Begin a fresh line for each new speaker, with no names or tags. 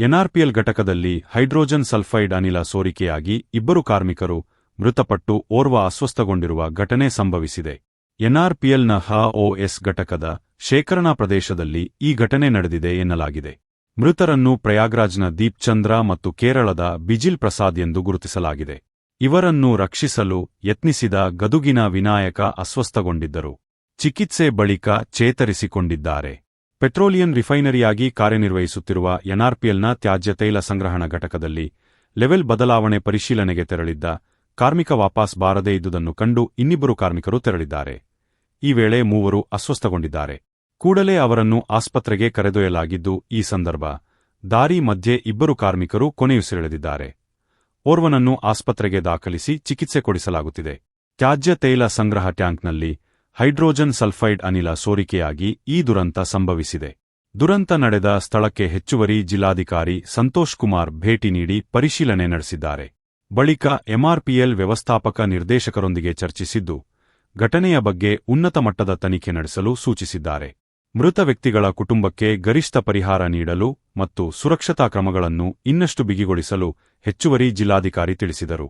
ಎನ್ಆರ್ಪಿಎಲ್ ಘಟಕದಲ್ಲಿ hydrogen sulphide ಅನಿಲ ಸೋರಿಕೆಯಾಗಿ ಇಬ್ಬರು ಕಾರ್ಮಿಕರು ಮೃತಪಟ್ಟು ಓರ್ವ ಅಸ್ವಸ್ಥಗೊಂಡಿರುವ ಘಟನೆ ಸಂಭವಿಸಿದೆ. ಎನ್ಆರ್ಪಿಎಲ್ನ ಹಒಎಸ್ ಘಟಕದ ಶೇಖರಣಾ ಪ್ರದೇಶದಲ್ಲಿ ಈ ಘಟನೆ ನಡೆದಿದೆ ಎನ್ನಲಾಗಿದೆ. ಮೃತರನ್ನು ಪ್ರಯಾಗ್ರಾಜ್ನ ದೀಪ್ ಚಂದ್ರ ಮತ್ತು ಕೇರಳದ ಬಿಜಿಲ್ ಪ್ರಸಾದ್ ಎಂದು ಗುರುತಿಸಲಾಗಿದೆ. ಇವರನ್ನು ರಕ್ಷಿಸಲು ಯತ್ನಿಸಿದ ಗದುಗಿನ ವಿನಾಯಕ ಅಸ್ವಸ್ಥಗೊಂಡಿದ್ದರು. ಚಿಕಿತ್ಸೆ ಬಳಿಕ ಚೇತರಿಸಿಕೊಂಡಿದ್ದಾರೆ. ಪೆಟ್ರೋಲಿಯಂ ರಿಫೈನರಿಯಾಗಿ ಕಾರ್ಯನಿರ್ವಹಿಸುತ್ತಿರುವ ಎನ್ಆರ್ಪಿಎಲ್ನ ತ್ಯಾಜ್ಯ ತೈಲ ಸಂಗ್ರಹಣ ಘಟಕದಲ್ಲಿ ಲೆವೆಲ್ ಬದಲಾವಣೆ ಪರಿಶೀಲನೆಗೆ ತೆರಳಿದ್ದ ಕಾರ್ಮಿಕ ವಾಪಸ್ ಬಾರದೇ ಇದ್ದುದನ್ನು ಕಂಡು ಇನ್ನಿಬ್ಬರು ಕಾರ್ಮಿಕರು ತೆರಳಿದ್ದಾರೆ. ಈ ವೇಳೆ ಮೂವರು ಅಸ್ವಸ್ಥಗೊಂಡಿದ್ದಾರೆ. ಕೂಡಲೇ ಅವರನ್ನು ಆಸ್ಪತ್ರೆಗೆ ಕರೆದೊಯ್ಯಲಾಗಿದ್ದು, ಈ ಸಂದರ್ಭ ದಾರಿ ಮಧ್ಯೆ ಇಬ್ಬರು ಕಾರ್ಮಿಕರು ಕೊನೆಯುಸಿರೆಳೆದಿದ್ದಾರೆ. ಓರ್ವನನ್ನು ಆಸ್ಪತ್ರೆಗೆ ದಾಖಲಿಸಿ ಚಿಕಿತ್ಸೆ ಕೊಡಿಸಲಾಗುತ್ತಿದೆ. ತ್ಯಾಜ್ಯ ತೈಲ ಸಂಗ್ರಹ ಟ್ಯಾಂಕ್ನಲ್ಲಿ ಹೈಡ್ರೋಜನ್ ಸಲ್ಫೈಡ್ ಅನಿಲ ಸೋರಿಕೆಯಾಗಿ ಈ ದುರಂತ ಸಂಭವಿಸಿದೆ. ದುರಂತ ನಡೆದ ಸ್ಥಳಕ್ಕೆ ಹೆಚ್ಚುವರಿ ಜಿಲ್ಲಾಧಿಕಾರಿ ಸಂತೋಷ್ ಕುಮಾರ್ ಭೇಟಿ ನೀಡಿ ಪರಿಶೀಲನೆ ನಡೆಸಿದ್ದಾರೆ. ಬಳಿಕ ಎಂಆರ್ಪಿಎಲ್ ವ್ಯವಸ್ಥಾಪಕ ನಿರ್ದೇಶಕರೊಂದಿಗೆ ಚರ್ಚಿಸಿದ್ದು, ಘಟನೆಯ ಬಗ್ಗೆ ಉನ್ನತ ಮಟ್ಟದ ತನಿಖೆ ನಡೆಸಲು ಸೂಚಿಸಿದ್ದಾರೆ. ಮೃತ ವ್ಯಕ್ತಿಗಳ ಕುಟುಂಬಕ್ಕೆ ಗರಿಷ್ಠ ಪರಿಹಾರ ನೀಡಲು ಮತ್ತು ಸುರಕ್ಷತಾ ಕ್ರಮಗಳನ್ನು ಇನ್ನಷ್ಟು ಬಿಗಿಗೊಳಿಸಲು ಹೆಚ್ಚುವರಿ ಜಿಲ್ಲಾಧಿಕಾರಿ ತಿಳಿಸಿದರು.